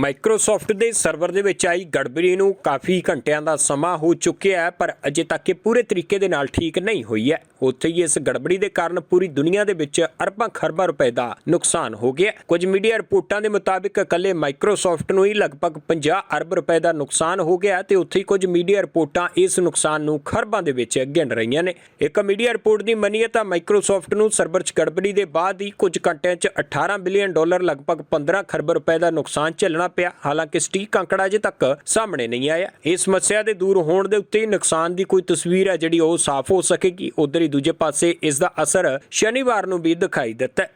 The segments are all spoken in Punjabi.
ਮਾਈਕਰੋਸਾਫਟ ਦੇ ਸਰਵਰ ਦੇ ਵਿੱਚ ਆਈ ਗੜਬੜੀ ਨੂੰ ਕਾਫੀ ਘੰਟਿਆਂ ਦਾ ਸਮਾਂ ਹੋ ਚੁੱਕਿਆ ਹੈ, ਪਰ ਅਜੇ ਤੱਕ ਇਹ ਪੂਰੇ ਤਰੀਕੇ ਦੇ ਨਾਲ ਠੀਕ ਨਹੀਂ ਹੋਈ ਹੈ। ਉੱਥੇ ਹੀ ਇਸ ਗੜਬੜੀ ਦੇ ਕਾਰਨ ਪੂਰੀ ਦੁਨੀਆ ਦੇ ਵਿੱਚ ਅਰਬਾਂ ਖਰਬਾਂ ਰੁਪਏ ਦਾ ਨੁਕਸਾਨ ਹੋ ਗਿਆ ਕੁਝ ਮੀਡੀਆ ਰਿਪੋਰਟਾਂ ਦੇ ਮੁਤਾਬਿਕ ਇਕੱਲੇ ਮਾਈਕਰੋਸਾਫਟ ਨੂੰ ਹੀ ਲਗਭਗ 50 ਅਰਬ ਰੁਪਏ ਦਾ ਨੁਕਸਾਨ ਹੋ ਗਿਆ ਹੈ ਤੇ ਉੱਥੇ ਹੀ ਕੁਝ ਮੀਡੀਆ ਰਿਪੋਰਟਾਂ ਇਸ ਨੁਕਸਾਨ ਨੂੰ ਖਰਬਾਂ ਦੇ ਵਿੱਚ ਗਿਣ ਰਹੀਆਂ ਨੇ। ਇੱਕ ਮੀਡੀਆ ਰਿਪੋਰਟ ਦੀ ਮੰਨੀਏ ਤਾਂ ਮਾਈਕਰੋਸਾਫਟ ਨੂੰ ਸਰਵਰ 'ਚ ਗੜਬੜੀ ਦੇ ਬਾਅਦ ਹੀ ਕੁਝ ਘੰਟਿਆਂ 'ਚ 18 ਬਿਲੀਅਨ ਡਾਲਰ ਲਗਭਗ 15 ਖਰਬ ਰੁਪਏ ਦਾ ਨੁਕਸਾਨ ਝੱਲਣਾ ਪਿਆ। ਹਾਲਾਂਕਿ ਸਟੀਕ ਅੰਕੜਾ ਅਜੇ ਤੱਕ ਸਾਹਮਣੇ ਨਹੀਂ ਆਇਆ। ਇਸ ਸਮੱਸਿਆ ਦੇ ਦੂਰ ਹੋਣ ਦੇ ਉੱਤੇ ਨੁਕਸਾਨ ਦੀ ਕੋਈ ਤਸਵੀਰ ਹੈ ਜਿਹੜੀ ਉਹ ਸਾਫ਼ ਹੋ ਸਕੇਗੀ। ਉਧਰ ਹੀ ਦੂਜੇ ਪਾਸੇ ਇਸ ਦਾ ਅਸਰ ਸ਼ਨੀਵਾਰ ਨੂੰ ਵੀ ਦਿਖਾਈ ਦਿੱਤਾ ਹੈ।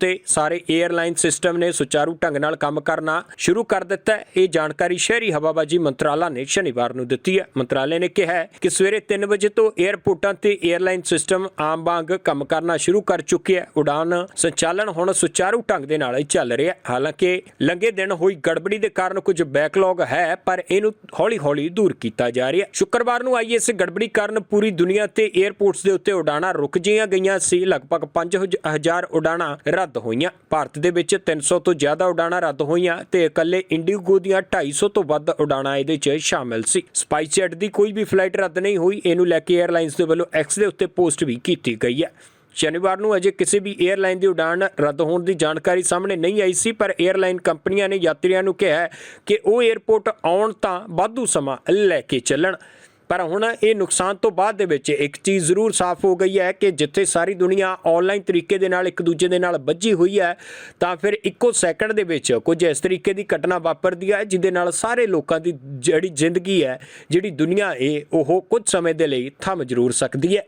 ਤੇ ਸਾਰੇ 에ਅਰਲਾਈਨ ਸਿਸਟਮ ਨੇ ਸੁਚਾਰੂ ਢੰਗ ਨਾਲ ਕੰਮ ਕਰਨਾ ਸ਼ੁਰੂ ਕਰ ਦਿੱਤਾ ਇਹ ਜਾਣਕਾਰੀ ਸ਼ਹਿਰੀ ਹਵਾਬਾਜ਼ੀ ਮੰਤਰਾਲਾ ਨੇ ਸ਼ਨੀਵਾਰ ਨੂੰ ਦਿੱਤੀ ਹੈ। ਮੰਤਰਾਲੇ ਨੇ ਕਿਹਾ ਕਿ ਸਵੇਰੇ 3 ਵਜੇ ਤੋਂ ਏਅਰਪੋਰਟਾਂ ਤੇ 에ਅਰਲਾਈਨ ਸਿਸਟਮ ਆਮ ਵਾਂਗ ਕੰਮ ਕਰਨਾ ਸ਼ੁਰੂ ਕਰ ਚੁੱਕੇ ਹੈ। ਉਡਾਨ ਸੰਚਾਲਨ ਹੁਣ ਸੁਚਾਰੂ ਢੰਗ ਦੇ ਨਾਲ ਚੱਲ ਰਿਹਾ ਹਾਲਾਂਕਿ ਲੰਘੇ ਦਿਨ ਹੋਈ ਗੜਬੜੀ ਦੇ ਕਾਰਨ ਕੁਝ ਬੈਕਲੌਗ ਹੈ, ਪਰ ਇਹਨੂੰ ਹੌਲੀ-ਹੌਲੀ ਦੂਰ ਕੀਤਾ ਜਾ ਰਿਹਾ। ਹੈ ਸ਼ੁੱਕਰਵਾਰ ਨੂੰ ਆਈ ਇਸ ਗੜਬੜੀ ਕਾਰਨ ਪੂਰੀ ਦੁਨੀਆ ਤੇ 에ਅਰਪੋਰਟਸ ਦੇ ਉੱਤੇ ਉਡਾਣਾਂ ਰੁਕ ਜੀਆਂ ਗਈਆਂ ਸੀ। ਲਗਭਗ 5000 ਉਡਾਣਾਂ ਰੱਦ ਹੋਈਆਂ। ਭਾਰਤ ਦੇ ਵਿੱਚ 300 ਤੋਂ ਜ਼ਿਆਦਾ ਉਡਾਣਾਂ ਰੱਦ ਹੋਈਆਂ ਤੇ ਇਕੱਲੇ ਇੰਡੀਗੋ ਦੀਆਂ 250 ਤੋਂ ਵੱਧ ਉਡਾਣਾਂ ਇਹਦੇ 'ਚ ਸ਼ਾਮਿਲ ਸੀ। ਸਪਾਈਸਜੈਟ ਦੀ ਕੋਈ ਵੀ ਫਲਾਈਟ ਰੱਦ ਨਹੀਂ ਹੋਈ। ਇਹਨੂੰ ਲੈ ਕੇ 에ਅਰਲਾਈਨਸ ਦੇ ਵੱਲੋਂ ਐਕਸ ਦੇ ਉੱਤੇ ਪੋਸਟ ਵੀ ਕੀਤੀ ਗਈ ਹੈ। ਸ਼ਨੀਵਾਰ ਨੂੰ ਅਜੇ ਕਿਸੇ ਵੀ 에ਅਰਲਾਈਨ ਦੀ ਉਡਾਣ ਰੱਦ ਹੋਣ ਦੀ ਜਾਣਕਾਰੀ ਸਾਹਮਣੇ ਨਹੀਂ ਆਈ ਸੀ, ਪਰ 에ਅਰਲਾਈਨ ਕੰਪਨੀਆਂ ਨੇ ਯਾਤਰੀਆਂ ਨੂੰ ਕਿਹਾ ਕਿ ਉਹ 에ਅਰਪੋਰਟ ਆਉਣ ਤਾਂ ਵਾਧੂ ਸਮਾਂ ਲੈ ਕੇ ਚੱਲਣ। ਪਰ ਹੁਣ ਇਹ ਨੁਕਸਾਨ ਤੋਂ ਬਾਅਦ ਦੇ ਵਿੱਚ ਇੱਕ ਚੀਜ਼ ਜ਼ਰੂਰ ਸਾਫ਼ ਹੋ ਗਈ ਹੈ ਕਿ ਜਿੱਥੇ ਸਾਰੀ ਦੁਨੀਆ ਆਨਲਾਈਨ ਤਰੀਕੇ ਦੇ ਨਾਲ ਇੱਕ ਦੂਜੇ ਦੇ ਨਾਲ ਵੱਜੀ ਹੋਈ ਹੈ, ਤਾਂ ਫਿਰ ਇੱਕੋ ਸੈਕਿੰਡ ਦੇ ਵਿੱਚ ਕੁਝ ਇਸ ਤਰੀਕੇ ਦੀ ਘਟਨਾ ਵਾਪਰਦੀ ਹੈ, ਜਿਹਦੇ ਨਾਲ ਸਾਰੇ ਲੋਕਾਂ ਦੀ ਜਿਹੜੀ ਜ਼ਿੰਦਗੀ ਹੈ, ਜਿਹੜੀ ਦੁਨੀਆ ਇਹ ਉਹ ਕੁਝ ਸਮੇਂ ਦੇ ਲਈ ਥੰਮ ਜ਼ਰੂਰ ਸਕਦੀ ਹੈ।